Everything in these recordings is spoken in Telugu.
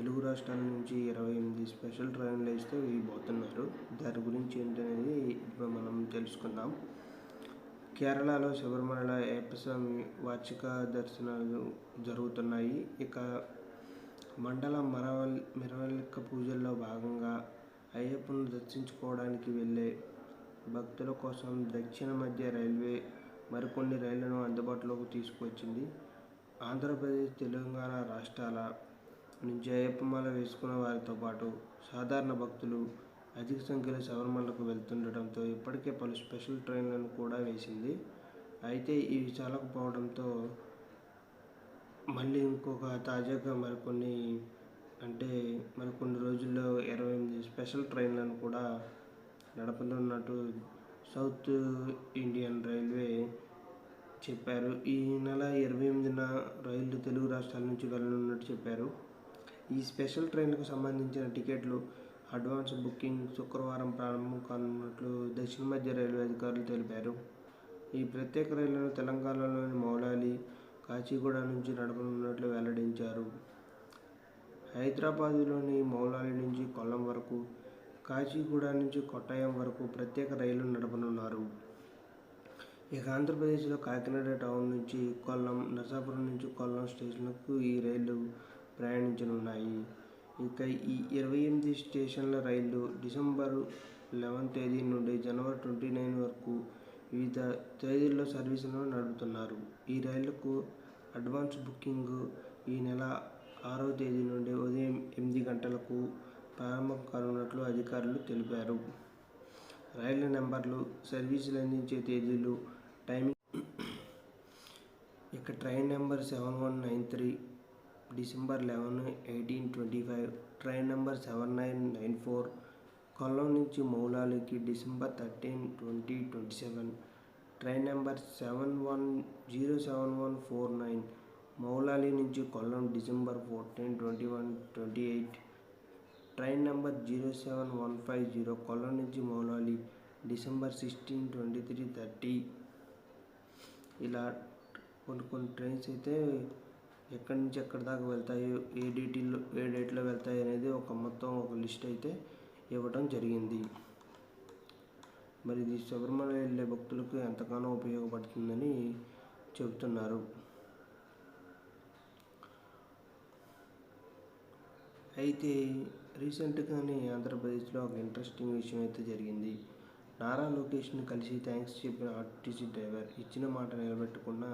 తెలుగు రాష్ట్రాల నుంచి ఇరవై ఎనిమిది స్పెషల్ ట్రైన్లు వేస్తే పోతున్నారు. దాని గురించి ఏంటనేది ఇప్పుడు మనం తెలుసుకుందాం. కేరళలో శబరిమల ఏపస్వామి వార్షిక దర్శనాలు జరుగుతున్నాయి. ఇక మండల మరవల్ మిరవలిక పూజల్లో భాగంగా అయ్యప్పను దర్శించుకోవడానికి వెళ్ళే భక్తుల కోసం దక్షిణ మధ్య రైల్వే మరికొన్ని రైళ్ళను అందుబాటులోకి తీసుకువచ్చింది. ఆంధ్రప్రదేశ్ తెలంగాణ రాష్ట్రాల నుంచి వేసుకున్న వారితో పాటు సాధారణ భక్తులు అధిక సంఖ్యలో శబరిమలకు వెళ్తుండటంతో ఇప్పటికే పలు స్పెషల్ ట్రైన్లను కూడా వేసింది. అయితే ఇవి చాలకపోవడంతో మళ్ళీ ఇంకొక తాజాగా మరికొన్ని అంటే మరికొన్ని రోజుల్లో ఇరవై ఎనిమిది స్పెషల్ ట్రైన్లను కూడా నడపనున్నట్టు సౌత్ ఇండియన్ రైల్వే చెప్పారు. ఈ నెల ఇరవై ఎనిమిదిన రైళ్ళు తెలుగు రాష్ట్రాల నుంచి వెళ్ళనున్నట్టు చెప్పారు. ఈ స్పెషల్ ట్రైన్లకు సంబంధించిన టికెట్లు అడ్వాన్స్ బుకింగ్ శుక్రవారం ప్రారంభం కానున్నట్లు దక్షిణ మధ్య రైల్వే అధికారులు తెలిపారు. ఈ ప్రత్యేక రైళ్ళను తెలంగాణలోని మౌలాలి కాచిగూడ నుంచి నడపనున్నట్లు వెల్లడించారు. హైదరాబాదులోని మౌలాలి నుంచి కొల్లం వరకు కాచిగూడ నుంచి కొట్టాయం వరకు ప్రత్యేక రైలు నడపనున్నారు. ఇక ఆంధ్రప్రదేశ్లో కాకినాడ టౌన్ నుంచి కొల్లం నర్సాపురం నుంచి కొల్లం స్టేషన్లకు ఈ రైళ్ళు ప్రయాణించనున్నాయి. ఇక ఈ ఇరవై ఎనిమిది స్టేషన్ల రైళ్ళు డిసెంబరు లెవెన్ తేదీ నుండి జనవరి ట్వంటీ నైన్ వరకు వివిధ తేదీల్లో సర్వీసులను నడుపుతున్నారు. ఈ రైళ్ళకు అడ్వాన్స్ బుకింగ్ ఈ నెల ఆరో తేదీ నుండి ఉదయం ఎనిమిది గంటలకు ప్రారంభం కానున్నట్లు అధికారులు తెలిపారు. రైళ్ళ నెంబర్లు సర్వీసులు అందించే తేదీలు టైమింగ్ ఇక train number seven one nine three December eleven eighteen twenty five train number seven nine nine four Kollam నుంచి మౌలాలికి December thirteen twenty twenty seven train number seven one zero seven one four nine Moulali నుంచి Kollam December fourteen twenty one twenty eight train number zero seven one five zero Kollam నుంచి Moulali December sixteen twenty three thirty. ఇలా కొన్ని కొన్ని ట్రైన్స్ అయితే ఎక్కడి నుంచి ఎక్కడి దాకా వెళ్తాయో ఏ డేటీల్లో ఏ డేట్లో వెళ్తాయి అనేది ఒక మొత్తం ఒక లిస్ట్ అయితే ఇవ్వడం జరిగింది. మరి ఇది శబరిమల వెళ్ళే భక్తులకు ఎంతగానో ఉపయోగపడుతుందని చెబుతున్నారు. అయితే రీసెంట్గానే ఆంధ్రప్రదేశ్లో ఒక ఇంట్రెస్టింగ్ విషయం అయితే జరిగింది. నారా లోకేష్ని కలిసి థ్యాంక్స్ చెప్పిన ఆర్టీసీ డ్రైవర్ ఇచ్చిన మాట నిలబెట్టుకున్న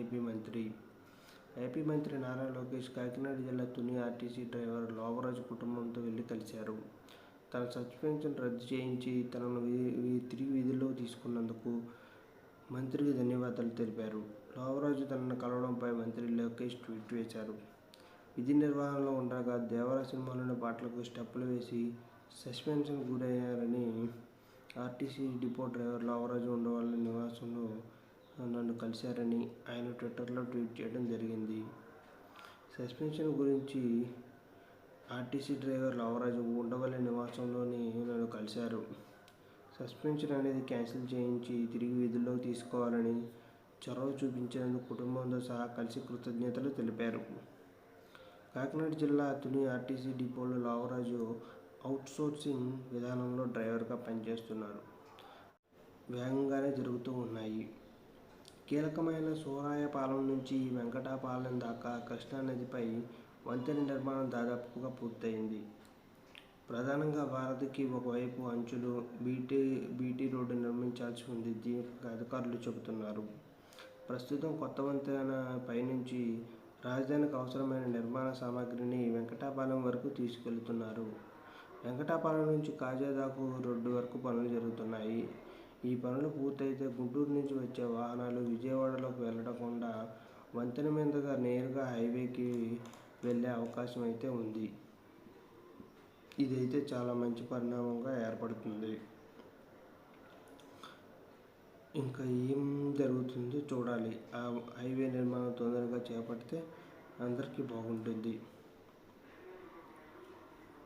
ఏపీ మంత్రి ఏపీ మంత్రి నారా లోకేష్ కాకినాడ జిల్లా తుని ఆర్టీసీ డ్రైవర్ లోవరాజు కుటుంబంతో వెళ్ళి కలిశారు. తన సస్పెన్షన్ రద్దు చేయించి తనను తిరిగి విధుల్లో తీసుకున్నందుకు మంత్రికి ధన్యవాదాలు తెలిపారు. లోవరాజు తనను కలవడంపై మంత్రి లోకేష్ ట్వీట్ వేశారు. విధి నిర్వహణలో ఉండగా దేవర సినిమాలోని పాటలకు స్టెప్పులు వేసి సస్పెన్షన్ గురయ్యారని ఆర్టీసీ డిపో డ్రైవర్ లోవరాజు ఉండవాళ్ళ నివాసంలో నన్ను కలిశారని ఆయన ట్విట్టర్లో ట్వీట్ చేయడం జరిగింది. సస్పెన్షన్ గురించి ఆర్టీసీ డ్రైవర్ లవరాజు ఉండవల్లి నివాసంలోని నన్ను కలిశారు. సస్పెన్షన్ అనేది క్యాన్సిల్ చేయించి తిరిగి విధుల్లోకి తీసుకోవాలని చొరవ చూపించినందుకు కుటుంబంతో సహా కలిసి కృతజ్ఞతలు తెలిపారు. కాకినాడ జిల్లా తుని ఆర్టీసీ డిపోలో లావరాజు అవుట్సోర్సింగ్ విధానంలో డ్రైవర్గా పనిచేస్తున్నారు. వేగంగానే జరుగుతూ ఉన్నాయి. కీలకమైన సూరాయపాలెం నుంచి వెంకటాపాలెం దాకా కృష్ణానదిపై వంతెన నిర్మాణం దాదాపుగా పూర్తయింది. ప్రధానంగా భారత్కి ఒకవైపు అంచులు బీటీ బీటీ రోడ్డు నిర్మించాల్సి ఉంది దీనికి అధికారులు చెబుతున్నారు. ప్రస్తుతం కొత్త వంతెన పైనుంచి రాజధానికి అవసరమైన నిర్మాణ సామాగ్రిని వెంకటాపాలెం వరకు తీసుకెళ్తున్నారు. వెంకటాపాలెం నుంచి కాజాదాకు రోడ్డు వరకు పనులు జరుగుతున్నాయి. ఈ పనులు పూర్తయితే గుంటూరు నుంచి వచ్చే వాహనాలు విజయవాడలోకి వెళ్ళకుండా వంతెన మీదుగా నేరుగా హైవేకి వెళ్ళే అవకాశం అయితే ఉంది. ఇదైతే చాలా మంచి పరిణామంగా ఏర్పడుతుంది. ఇంకా ఏం జరుగుతుందో చూడాలి. ఆ హైవే నిర్మాణం తొందరగా చేపడితే అందరికీ బాగుంటుంది.